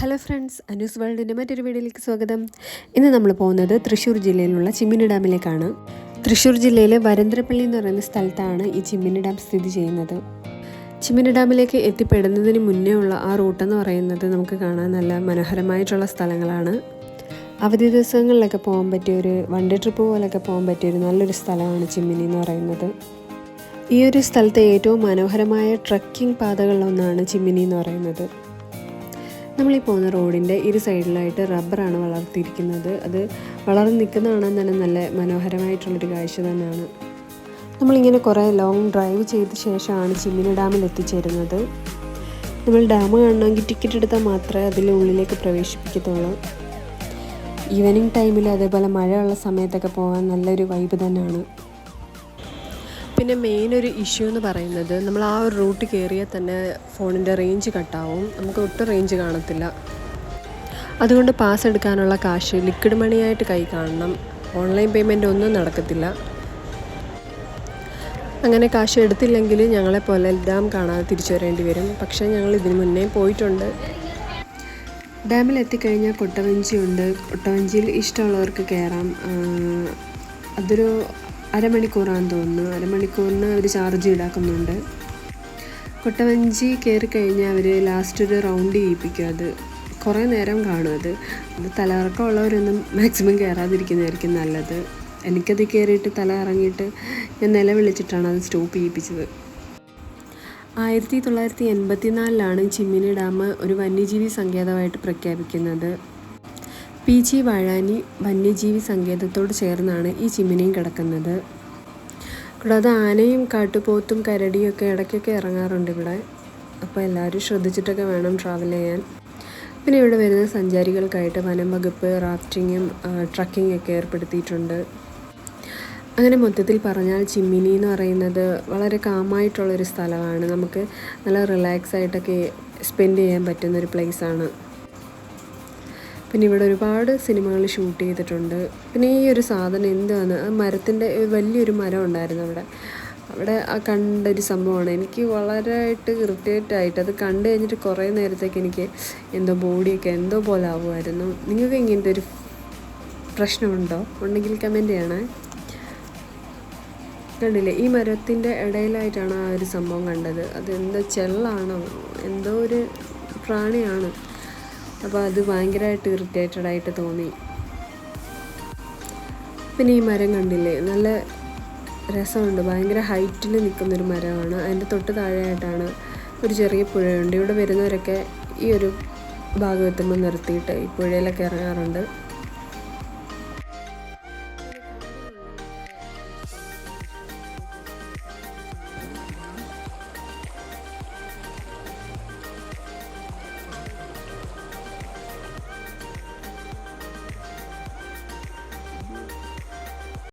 Hello friends Anu's വേൾഡിന്റെ മറ്റൊരു വീഡിയോയിലേക്ക് സ്വാഗതം. ഇന്ന് നമ്മൾ പോകുന്നത് തൃശ്ശൂർ ജില്ലയിലുള്ള ചിമ്മിനി ഡാമിലേക്കാണ്. തൃശ്ശൂർ ജില്ലയിലെ വരന്തരപ്പള്ളി എന്ന് പറയുന്ന സ്ഥലത്താണ് ഈ ചിമ്മിനി ഡാം സ്ഥിതി ചെയ്യുന്നത്. ചിമ്മിനി ഡാമിലേക്ക് എത്തിപ്പെടുന്നതിന് മുന്നേ ഉള്ള ആ റൂട്ടെന്ന് പറയുന്നത് നമുക്ക് കാണാൻ നല്ല മനോഹരമായിട്ടുള്ള സ്ഥലങ്ങളാണ്. അവധി ദിവസങ്ങളിലൊക്കെ പോകാൻ പറ്റിയ ഒരു വൺ ഡേ ട്രിപ്പ് പോലൊക്കെ പോകാൻ പറ്റിയ ഒരു നല്ലൊരു സ്ഥലമാണ് ചിമ്മിനി എന്ന് പറയുന്നത്. ഈ ഒരു സ്ഥലത്തെ ഏറ്റവും മനോഹരമായ ട്രക്കിംഗ് പാതകളിലൊന്നാണ് ചിമ്മിനി എന്ന് പറയുന്നത്. നമ്മളീ പോകുന്ന റോഡിന്റെ ഇരു സൈഡിലായിട്ട് റബ്ബറാണ് വളർത്തിയിരിക്കുന്നത്. അത് വളർന്ന് നിൽക്കുന്ന കാണാൻ തന്നെ നല്ല മനോഹരമായിട്ടുള്ളൊരു കാഴ്ച തന്നെയാണ്. നമ്മളിങ്ങനെ കുറേ ലോങ് ഡ്രൈവ് ചെയ്ത ശേഷമാണ് ചിമ്മിനി ഡാമിൽ എത്തിച്ചേരുന്നത്. നമ്മൾ ഡാം കാണണമെങ്കിൽ ടിക്കറ്റ് എടുത്താൽ മാത്രമേ അതിന്റെ ഉള്ളിലേക്ക് പ്രവേശിപ്പിക്കത്തുള്ളൂ. ഈവനിങ് ടൈമിൽ അതേപോലെ മഴയുള്ള സമയത്തൊക്കെ പോകാൻ നല്ലൊരു വൈബ് തന്നെയാണ്. പിന്നെ മെയിൻ ഒരു ഇഷ്യൂ എന്ന് പറയുന്നത് നമ്മൾ ആ ഒരു റൂട്ട് കയറിയാൽ തന്നെ ഫോണിന്റെ റേഞ്ച് കട്ടാവും നമുക്ക് ഒട്ടും റേഞ്ച് കാണത്തില്ല. അതുകൊണ്ട് പാസ് എടുക്കാനുള്ള കാശ് ലിക്വിഡ് മണിയായിട്ട് കൈ കാണണം. ഓൺലൈൻ പേയ്മെന്റ് ഒന്നും നടക്കത്തില്ല. അങ്ങനെ കാശ് എടുത്തില്ലെങ്കിൽ ഞങ്ങളെപ്പോലെ ഡാം കാണാതെ തിരിച്ചു വരേണ്ടി വരും. പക്ഷേ ഞങ്ങൾ ഇതിനു മുന്നേ പോയിട്ടുണ്ട്. ഡാമിൽ എത്തിക്കഴിഞ്ഞാൽ കൊട്ടവഞ്ചിയുണ്ട്. കൊട്ടവഞ്ചിയിൽ ഇഷ്ടമുള്ളവർക്ക് കയറാം. അതൊരു അരമണിക്കൂറാണെന്ന് തോന്നുന്നു. അരമണിക്കൂറിന് അവർ ചാർജ് ഈടാക്കുന്നുണ്ട്. കൊട്ടവഞ്ചി കയറി കഴിഞ്ഞാൽ അവർ ലാസ്റ്റ് ഒരു റൗണ്ട് ചെയ്യിപ്പിക്കും അത്. കുറേ നേരം കാണും അത്. അത് തലകറക്കമുള്ളവരൊന്നും മാക്സിമം കയറാതിരിക്കുന്നതായിരിക്കും നല്ലത്. എനിക്കത് കയറിയിട്ട് തല ഇറങ്ങിയിട്ട് ഞാൻ നിലവിളിച്ചിട്ടാണ് അത് സ്റ്റോപ്പ് ചെയ്യിപ്പിച്ചത്. ആയിരത്തി തൊള്ളായിരത്തി എൺപത്തിനാലിലാണ് ചിമ്മിനി ഡാം ഒരു വന്യജീവി സങ്കേതമായിട്ട് പ്രഖ്യാപിക്കുന്നത്. പി ജി വാഴാനി വന്യജീവി സങ്കേതത്തോട് ചേർന്നാണ് ഈ ചിമ്മിനിയും കിടക്കുന്നത്. കൂടാതെ ആനയും കാട്ടുപോത്തും കരടിയും ഒക്കെ ഇടയ്ക്കൊക്കെ ഇറങ്ങാറുണ്ട് ഇവിടെ. അപ്പോൾ എല്ലാവരും ശ്രദ്ധിച്ചിട്ടൊക്കെ വേണം ട്രാവൽ ചെയ്യാൻ. പിന്നെ ഇവിടെ വരുന്ന സഞ്ചാരികൾക്കായിട്ട് വനം വകുപ്പ് റാഫ്റ്റിങ്ങും ട്രക്കിംഗ് ഒക്കെ ഏർപ്പെടുത്തിയിട്ടുണ്ട്. അങ്ങനെ മൊത്തത്തിൽ പറഞ്ഞാൽ ചിമ്മിനി എന്ന് പറയുന്നത് വളരെ കാമായിട്ടുള്ളൊരു സ്ഥലമാണ്. നമുക്ക് നല്ല റിലാക്സ് ആയിട്ടൊക്കെ സ്പെൻഡ് ചെയ്യാൻ പറ്റുന്നൊരു പ്ലേസാണ് പിന്നെ ഇവിടെ ഒരുപാട് സിനിമകൾ ഷൂട്ട് ചെയ്തിട്ടുണ്ട്. പിന്നെ ഈ ഒരു സാധനം എന്താണ്? മരത്തിന്റെ വലിയൊരു മരം ഉണ്ടായിരുന്നു അവിടെ. അവിടെ ആ കണ്ടൊരു സംഭവമാണ്. എനിക്ക് വളരെയായിട്ട് ഇറിറ്റേറ്റ് ആയിട്ട് അത് കണ്ടു കഴിഞ്ഞിട്ട് കുറേ നേരത്തേക്ക് എനിക്ക് എന്തോ ബോഡിയൊക്കെ എന്തോ പോലെ ആവുമായിരുന്നു. നിങ്ങൾക്ക് ഇങ്ങനത്തെ ഒരു പ്രശ്നമുണ്ടോ? ഉണ്ടെങ്കിൽ കമന്റ് ചെയ്യണേ. കണ്ടില്ലേ? ഈ മരത്തിന്റെ ഇടയിലായിട്ടാണ് ആ ഒരു സംഭവം കണ്ടത്. അതെന്തോ ചെള്ളാണോ? എന്തോ ഒരു പ്രാണിയാണ്. അപ്പോൾ അത് ഭയങ്കരമായിട്ട് ഇറിറ്റേറ്റഡ് ആയിട്ട് തോന്നി. പിന്നെ ഈ മരം കണ്ടില്ലേ? നല്ല രസമുണ്ട്. ഭയങ്കര ഹൈറ്റിൽ നിൽക്കുന്നൊരു മരമാണ്. അതിന്റെ തൊട്ട് താഴെയായിട്ടാണ് ഒരു ചെറിയ പുഴയുണ്ട്. ഇവിടെ വരുന്നവരൊക്കെ ഈ ഒരു ഭാഗം എത്തുമ്പോൾ നിർത്തിയിട്ട് ഈ പുഴയിലൊക്കെ ഇറങ്ങാറുണ്ട്.